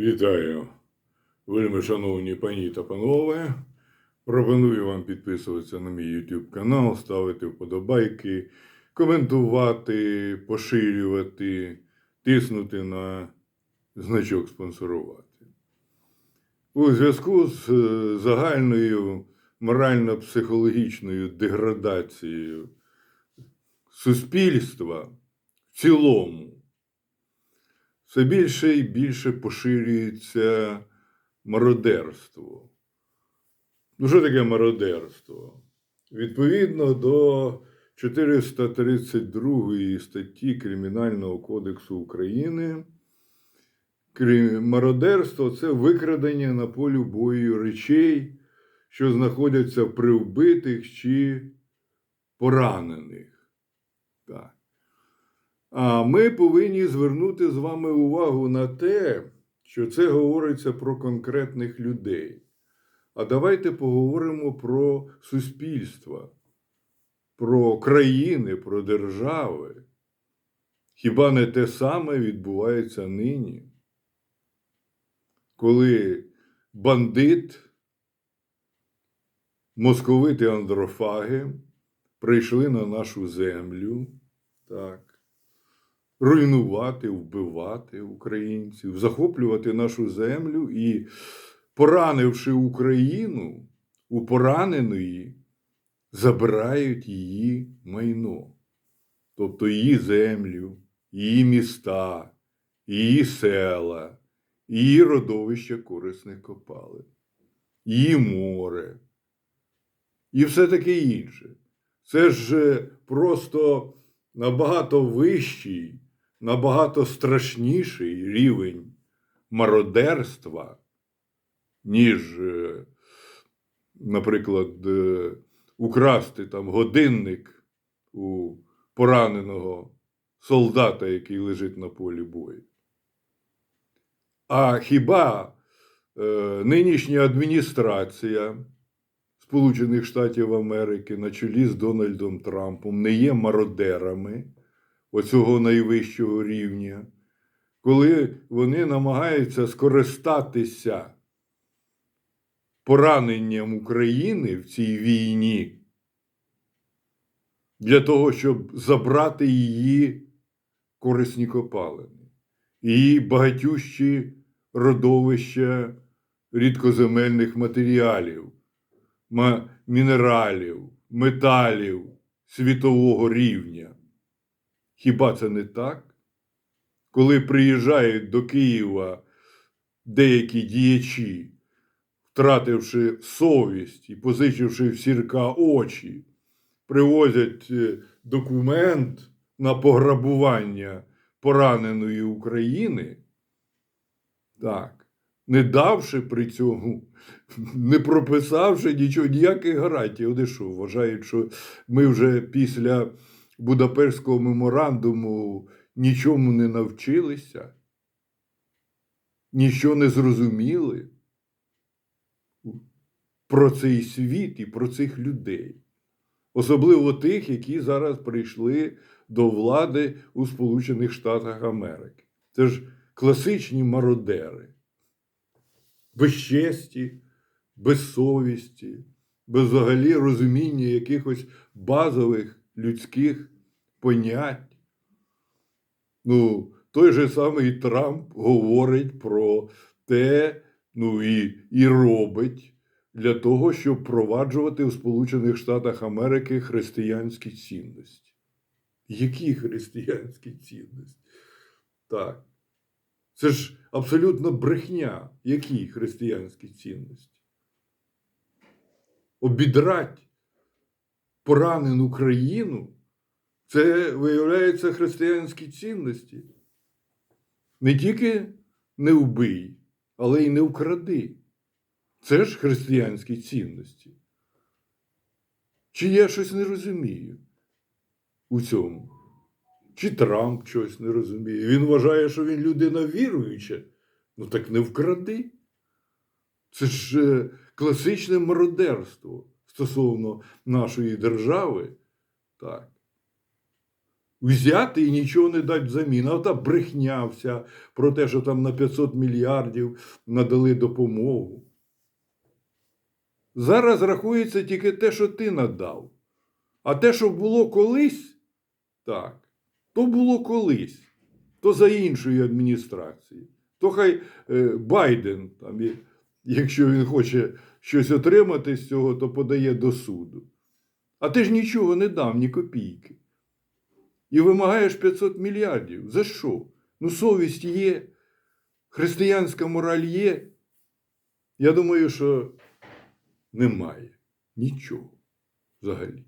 Вітаю, вельми шановні пані та панове. Пропоную вам підписуватися на мій YouTube канал, ставити вподобайки, коментувати, поширювати, тиснути на значок спонсорувати. У зв'язку з е, загальною морально-психологічною деградацією суспільства в цілому все більше і більше поширюється мародерство. Ну, що таке мародерство? Відповідно до 432 статті Кримінального кодексу України, мародерство це викрадення на полі бою речей, що знаходяться при вбитих чи поранених. Так. А ми повинні звернути з вами увагу на те, що це говориться про конкретних людей. А давайте поговоримо про суспільства, про країни, про держави. Хіба не те саме відбувається нині? Коли бандит, московити андрофаги прийшли на нашу землю, так, руйнувати, вбивати українців, захоплювати нашу землю і, поранивши Україну, у пораненої забирають її майно, тобто її землю, її міста, її села, її родовища корисних копалин, її море і все таке інше. Це ж е, просто набагато вищий, набагато страшніший рівень мародерства, ніж, е, наприклад, е, украсти там годинник у пораненого солдата, який лежить на полі бою. А хіба е, нинішня адміністрація Сполучених Штатів Америки на чолі з Дональдом Трампом не є мародерами оцього найвищого рівня, коли вони намагаються скористатися пораненням України в цій війні для того, щоб забрати її корисні копалини, її багатющі родовища рідкоземельних матеріалів мінералів, металів світового рівня. Хіба це не так? Коли приїжджають до Києва деякі діячі, втративши совість і позичивши в сірка очі, привозять е, документ на пограбування пораненої України, так, не давши при цьому, не прописавши нічого, ніяких гарантій. Вони що, вважають, що ми вже після Будапештського меморандуму нічому не навчилися, нічого не зрозуміли про цей світ і про цих людей. Особливо тих, які зараз прийшли до влади у Сполучених Штатах Америки. Це ж класичні мародери без честі, без совісті, без взагалі розуміння якихось базових людських понять. Ну, той же самий Трамп говорить про те, ну і, і робить для того, щоб впроваджувати у Сполучених Штатах Америки християнські цінності. Які християнські цінності? Так. Це ж абсолютно брехня. Які християнські цінності? Обідрать поранену країну це виявляється християнські цінності. Не тільки не вбий, але й не вкради. Це ж християнські цінності. Чи я щось не розумію у цьому? Чи Трамп щось не розуміє. Він вважає, що він людина віруюча. Ну так не вкради. Це ж е, класичне мародерство стосовно нашої держави. Так. взяти і нічого не дати взамін. А та брехня вся про те, що там на 500 мільярдів надали допомогу. Зараз рахується тільки те, що ти надав. А те, що було колись, так, то було колись, то за іншою адміністрацією. То хай е, Байден, там, якщо він хоче щось отримати з цього, то подає до суду. А ти ж нічого не дав, ні копійки. І вимагаєш 500 мільярдів. За що? Ну, совість є, християнська мораль є. Я думаю, що немає нічого взагалі.